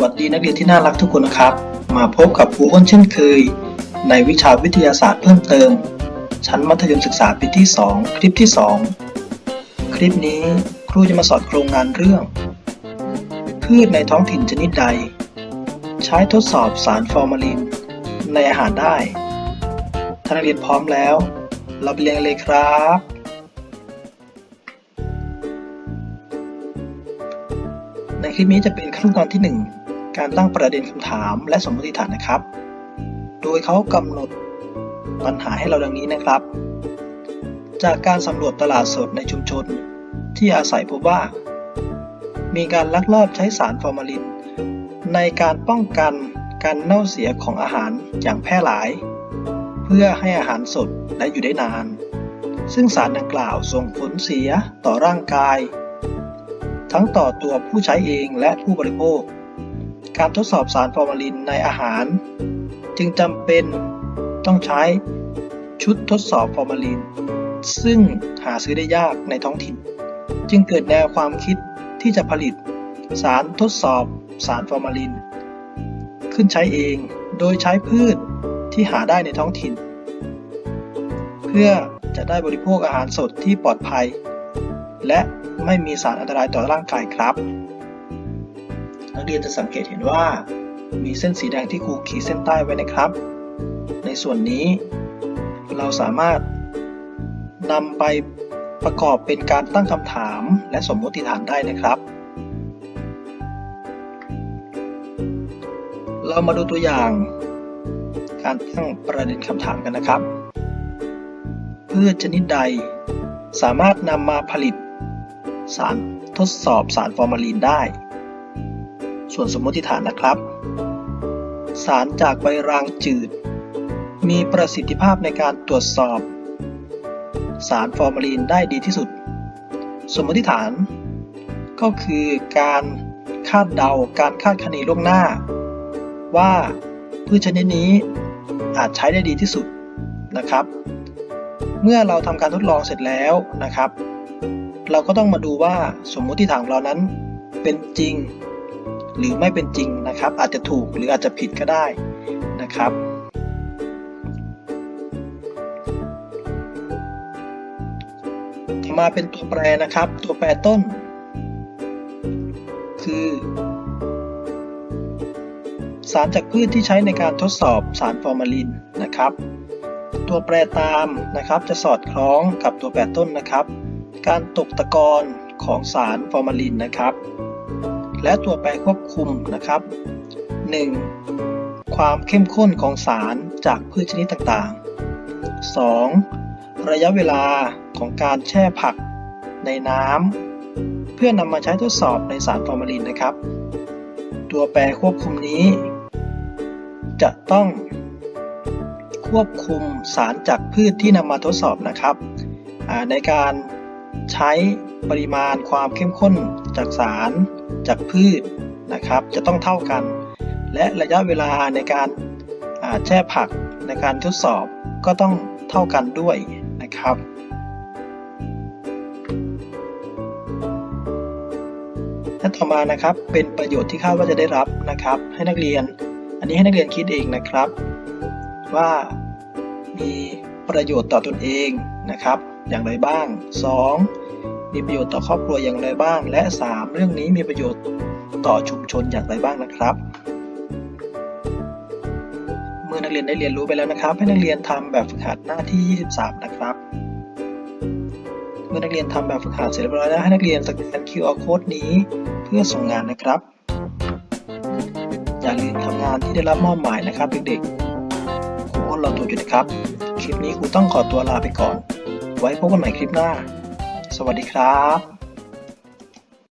วัสดีนักเรียนที่น่ารักทุกคนนะครับ มาพบกับครูอ้นเช่นเคย ในวิชาวิทยาศาสตร์เพิ่มเติม ชั้นมัธยมศึกษาปีที่ 2 คลิปที่ 2 คลิปนี้ครูจะมาสอนโครงงานเรื่อง พืชในท้องถิ่นชนิดใด ใช้ทดสอบสารฟอร์มาลิน ในอาหารได้ถ้านักเรียนพร้อมแล้ว เราไปเรียนเลยครับในคลิปนี้จะเป็นขั้นตอนที่ 1 การตั้งประเด็นคำถามและสมมติฐานนะครับ โดยเขากำหนดปัญหาให้เราดังนี้นะครับ จากการสำรวจตลาดสดในชุมชน ที่อาศัยพบว่า มีการลักลอบใช้สารฟอร์มาลิน ในการป้องกันการเน่าเสียของอาหารอย่างแพร่หลาย เพื่อให้อาหารสดและอยู่ได้นาน ซึ่งสารดังกล่าวส่งผลเสียต่อร่างกาย ทั้งต่อตัวผู้ใช้เองและผู้บริโภค การทดสอบสารฟอร์มาลินในอาหาร จึงจำเป็นต้องใช้ชุดทดสอบฟอร์มาลิน ซึ่งหาซื้อได้ยากในท้องถิ่น จึงเกิดแนวความคิดที่จะผลิต สารทดสอบสารฟอร์มาลิน ขึ้นใช้เองโดยใช้พืชที่หาได้ในท้องถิ่น เพื่อจะได้บริโภคอาหารสดที่ปลอดภัย และไม่มีสารอันตรายต่อร่างกายครับ นักเรียนจะสังเกตเห็นว่า มีเส้นสีแดงที่ครูขีดเส้นใต้ไว้นะครับ ในส่วนนี้ เราสามารถนำไปประกอบเป็นการตั้งคำถามและสมมติฐานได้นะครับ เรามาดูตัวอย่าง การตั้งประเด็นคำถามกันนะครับ พืชชนิดใด สามารถนำมาผลิตสารทดสอบสารฟอร์มาลีนได้ ส่วนสมมติฐานนะครับ สารจากใบรางจืด มีประสิทธิภาพในการตรวจสอบ สารฟอร์มาลีนได้ดีที่สุด สมมติฐาน ก็คือการคาดเดาการคาดคะเนล่วงหน้า ว่าพืชชนิดนี้อาจใช้ได้ดีที่สุดนะครับ เมื่อเราทำการทดลองเสร็จแล้วนะครับ เราก็ต้องมาดูว่าสมมุติฐานของเรานั้นเป็นจริง หรือไม่เป็นจริงนะครับ อาจจะถูกหรืออาจจะผิดก็ได้นะครับต่อมาเป็นตัวแปรนะครับ ตัวแปรต้น คือ สารจากพืชที่ใช้ในการทดสอบสารฟอร์มาลินนะครับ ตัวแปรตามนะครับจะสอดคล้องกับตัวแปรต้นนะครับ การตกตะกอนของสารฟอร์มาลินนะครับ และตัวแปรควบคุมนะครับ 1. ความเข้มข้นของสารจากพืชชนิดต่างๆ 2. ระยะเวลาของการแช่ผักในน้ำเพื่อนำมาใช้ทดสอบในสารฟอร์มาลินนะครับ ตัวแปรควบคุมนี้ จะต้อง ควบคุมสารจากพืชที่นำมาทดสอบนะครับ ในการใช้ปริมาณความเข้มข้นจากสาร จากพืชนะครับ จะต้องเท่ากัน และระยะเวลาในการแช่ผักในการทดสอบก็ต้องเท่ากันด้วยนะครับและต่อมานะครับเป็นประโยชน์ที่คาดว่าจะได้รับนะครับ ให้นักเรียน อันนี้ให้นักเรียนคิดเองนะครับ ว่ามีประโยชน์ต่อตนเองนะครับ อย่างไรบ้าง 2. มีประโยชน์ต่อครอบครัวอย่างไรบ้าง และ 3. เรื่องนี้มีประโยชน์ต่อชุมชนอย่างไรบ้างนะครับ เมื่อนักเรียนได้เรียนรู้ไปแล้วนะครับ ให้นักเรียนทำแบบฝึกหัดหน้าที่ 23 นะครับ เมื่อนักเรียนทำแบบฝึกหัดเสร็จเรียบร้อยแล้วให้นักเรียนสแกน QR code นี้เพื่อส่งงานนะครับ อย่าลืมทำงานที่ได้รับมอบหมายนะครับเด็กๆครูอ้นรอตัวอยู่นะครับ คลิปนี้ครูต้องขอตัวลาไปก่อน ไว้พบกันใหม่คลิปหน้า วัสดีครับ